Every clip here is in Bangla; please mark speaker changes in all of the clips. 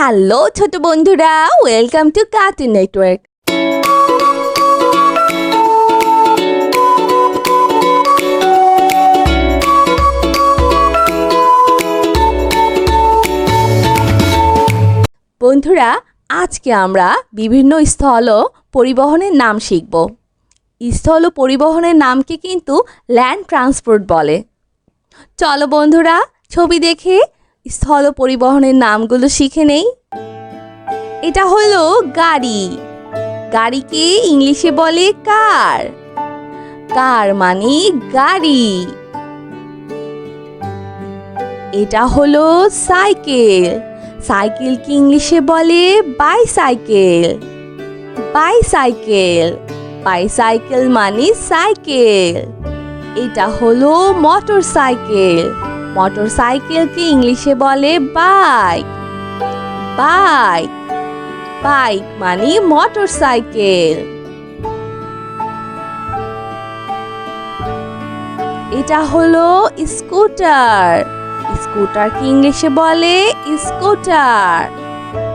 Speaker 1: হ্যালো ছোট বন্ধুরা, ওয়েলকাম টু কার্টুন নেটওয়ার্ক। বন্ধুরা, আজকে আমরা বিভিন্ন স্থল পরিবহনের নাম শিখব। স্থল পরিবহনের নামকে কিন্তু ল্যান্ড ট্রান্সপোর্ট বলে। চলো বন্ধুরা, ছবি দেখে স্থল পরিবহনের নামগুলো শিখে নেই। এটা হলো গাড়ি। গাড়িকে ইংলিশে বলে কার। কার মানে গাড়ি। এটা হলো সাইকেল। সাইকেলকে ইংলিশে বলে বাইসাইকেল। বাইসাইকেল। বাইসাইকেল মানে সাইকেল। এটা হলো মোটর সাইকেল মোটর সাইকেলকে ইংলিশে বলে বাইক বাইক বাইক মানে মোটর সাইকেল এটা হলো স্কুটার স্কুটারকে ইংলিশে বলে? স্কুটার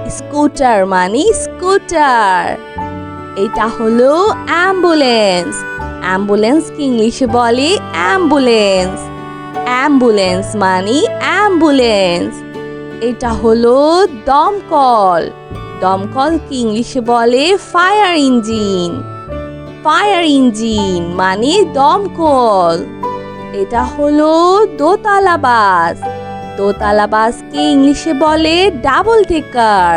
Speaker 1: স্কুটার মানে স্কুটার এটা হলো অ্যাম্বুলেন্স অ্যাম্বুলেন্সকে ইংলিশে বলে? অ্যাম্বুলেন্স অ্যাম্বুলেন্স মানে অ্যাম্বুলেন্স এটা হলো দমকল। দমকলকে ইংলিশে বলে? ফায়ার ইঞ্জিন ফায়ার ইঞ্জিন মানে দমকল। এটা হলো দোতলা বাস। দোতলা বাসকে ইংলিশে বলে ডাবল ডেকার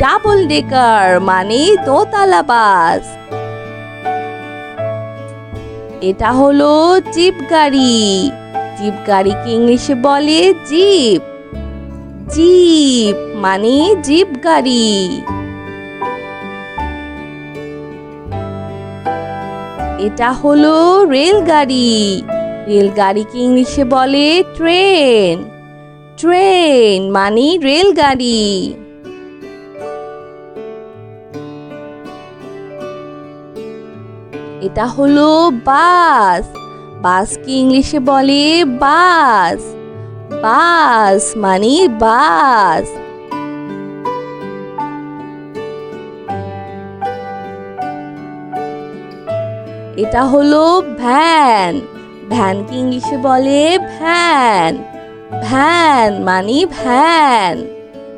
Speaker 1: ডাবল ডেকার মানে দোতলা বাস। এটা হলো জিপ গাড়ি জিপ গাড়িকে ইংলিশে বলে জিপ জিপ মানে জিপ গাড়ি। এটা হলো রেলগাড়ি। রেলগাড়িকে ইংলিশে বলে ট্রেন। ট্রেন মানে রেলগাড়ি। এটা হলো বাস। বাসকে ইংলিশে বলে? বাস। বাস মানে বাস। এটা হলো ভ্যান। ভ্যানকে ইংলিশে বলে? ভ্যান। ভ্যান মানে ভ্যান।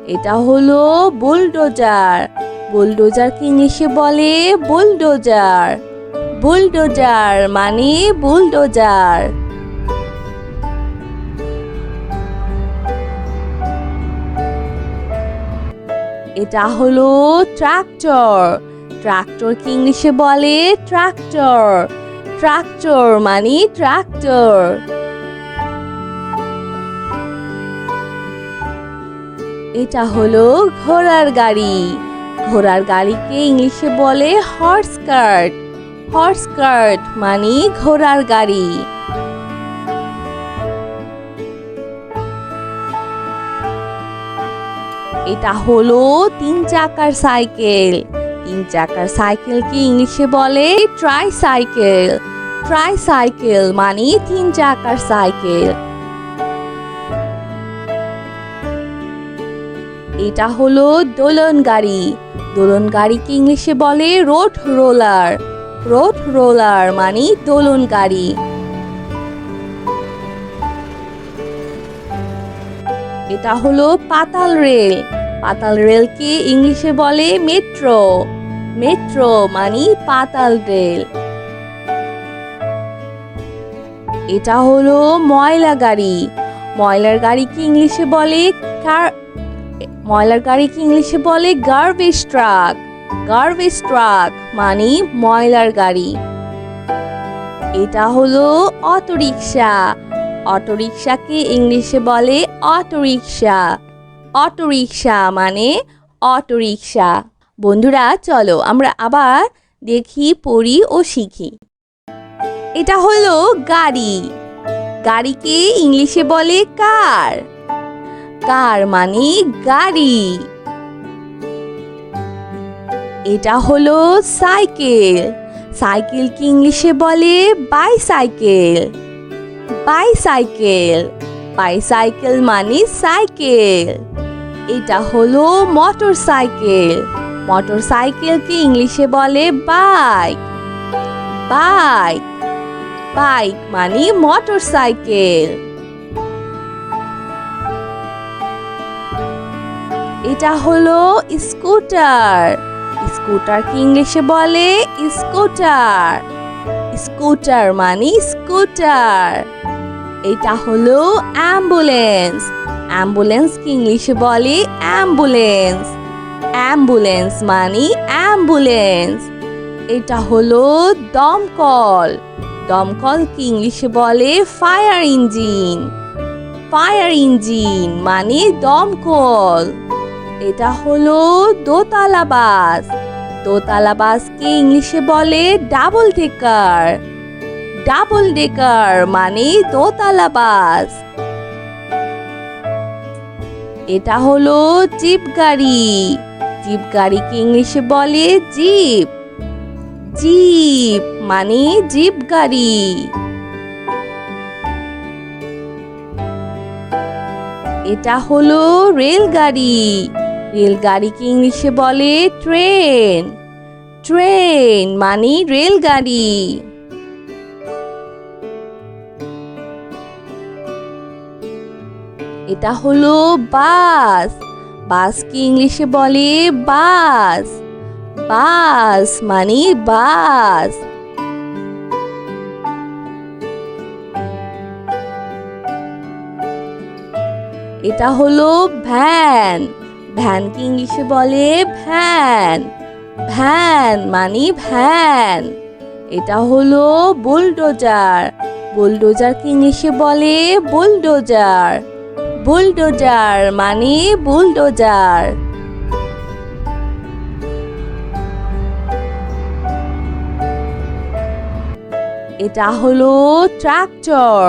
Speaker 1: এটা হলো বুলডোজার। বুলডোজারকে ইংলিশে বলে? বুলডোজার। বুলডোজার মানে বুলডোজার। এটা হলো ট্রাক্টর। ট্রাক্টর ট্রাক্টরকে ইংলিশে বলে? ট্রাক্টর। ট্রাক্টর মানে ট্রাক্টর। এটা হলো ঘোড়ার গাড়ি। ঘোড়ার গাড়িকে ইংলিশে বলে হর্স কার্ট। হর্স কার্ট মানে ঘোড়ার গাড়ি। এটা হলো তিন চাকার সাইকেল। তিন চাকার সাইকেলকে ইংলিশে বলে? ট্রাই সাইকেল ট্রাই সাইকেল মানে তিন চাকার সাইকেল। এটা হলো দোলন গাড়ি। দোলন গাড়িকে ইংলিশে বলে? রোড রোলার রোড রোলার মানে দোলন গাড়ি এটা হলো পাতাল রেল। পাতাল রেলকে ইংলিশে বলে মেট্রো। মেট্রো মানে পাতাল রেল। এটা হলো ময়লা গাড়ি। ময়লার গাড়িকে ইংলিশে বলে কার ময়লার গাড়িকে ইংলিশে বলে গার্বেজ ট্রাক গার্বেজ ট্রাক মানে ময়লার গাড়ি। এটা হলো অটোরিকশা। অটোরিকশাকে ইংলিশে বলে অটোরিকশা। অটোরিকশা মানে অটোরিকশা। বন্ধুরা, চলো আমরা আবার দেখি, পড়ি ও শিখি। এটা হলো গাড়ি। গাড়িকে ইংলিশে বলে কার। কার মানে গাড়ি। এটা হলো সাইকেল। সাইকেলকে ইংলিশে বলে? বাইসাইকেল। বাইসাইকেল। বাইসাইকেল মানে সাইকেল। এটা হলো মোটর সাইকেল মোটর সাইকেলকে ইংলিশে বলে? বাইক। বাইক। বাইক মানে মোটর সাইকেল এটা হলো স্কুটার। স্কুটারকে ইংলিশে বলে? স্কুটার। স্কুটার মানে স্কুটার। এটা হলো অ্যাম্বুলেন্স। অ্যাম্বুলেন্সকে ইংলিশে বলে? অ্যাম্বুলেন্স। অ্যাম্বুলেন্স মানে অ্যাম্বুলেন্স। এটা হলো দমকল। দমকলকে ইংলিশে বলে? Fire engine. ফায়ার ইঞ্জিন মানে দমকল। এটা হলো দোতলা বাস দোতলা বাসকে ইংলিশে বলে? Double decker. ডাবল ডেকার মানে দোতলা বাস এটা হলো জিপ গাড়ি। জিপ গাড়িকে ইংলিশে বলে? জিপ। জিপ মানে জিপ গাড়ি। এটা হলো রেলগাড়ি। রেলগাড়িকে ইংলিশে বলে ট্রেন। ট্রেন মানে রেলগাড়ি। এটা হলো বাস। বাসকে ইংলিশে বলে বাস। বাস মানে বাস। এটা হলো ভ্যান। ভ্যানকে ইংলিশে বলে? ভ্যান। ভ্যান মানে ভ্যান। এটা হলো বুলডোজার। বুলডোজারকে ইংলিশে বলে? বুলডোজার। বুলডোজার মানে বুলডোজার। এটা হলো ট্রাক্টর।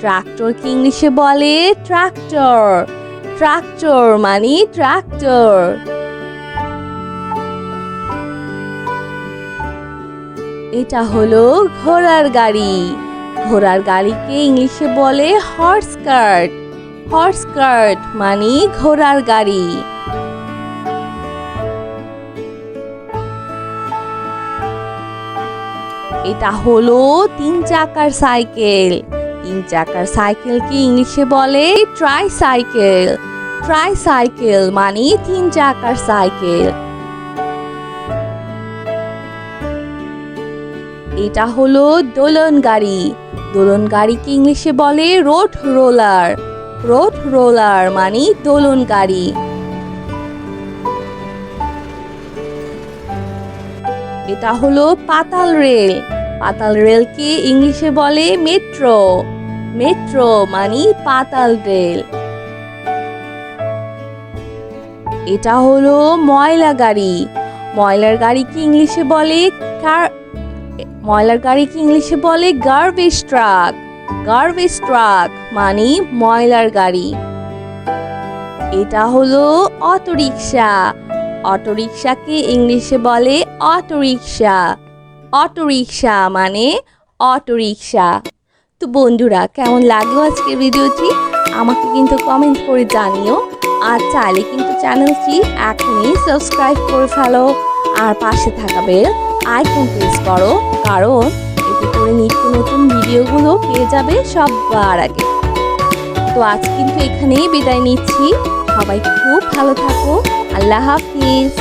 Speaker 1: ট্রাক্টরকে ইংলিশে বলে? ট্রাক্টর। ট্রাক্টর মানে ট্রাক্টর এটা হলো ঘোড়ার গাড়ি। ঘোড়ার গাড়িকে ইংলিশে বলে হর্স কার্ট হর্স কার্ট মানে ঘোড়ার গাড়ি। এটা হলো তিন চাকার সাইকেল। তিন চাকার সাইকেলকে ইংলিশে বলে? ট্রাই সাইকেল ট্রাই সাইকেল মানে তিন চাকার সাইকেল। এটা হলো দোলন গাড়ি। দোলন গাড়িকে ইংলিশে বলে? রোড রোলার রোড রোলার মানে দোলন গাড়ি। এটা হলো পাতাল রেল। পাতাল রেলকে ইংলিশে বলে? মেট্রো মেট্রো মানে পাতাল রেল। এটা হলো ময়লা গাড়ি। ময়লার গাড়িকে ইংলিশে বলে? কার, ময়লার গাড়িকে ইংলিশে বলে? গার্বেজ ট্রাক গার্বেজ ট্রাক মানে ময়লার গাড়ি। এটা হলো অটোরিকশা। অটোরিকশাকে ইংলিশে বলে অটোরিকশা। অটোরিকশা মানে অটোরিকশা। তো বন্ধুরা, কেমন লাগল আজকের ভিডিওটি? আমাকে কিন্তু কমেন্ট করে জানিও। আর চাইলে কিন্তু চ্যানেলটি এখনই সাবস্ক্রাইব করে ফেলো। আর পাশে থাকা বেল আইকন প্রেস করো। কারণ এতে করে নিত্য নতুন ভিডিওগুলো পেয়ে যাবে সবার আগে। তো আজ কিন্তু এখানেই বিদায় নিচ্ছি। সবাই খুব ভালো থাকো। আল্লাহ হাফিজ।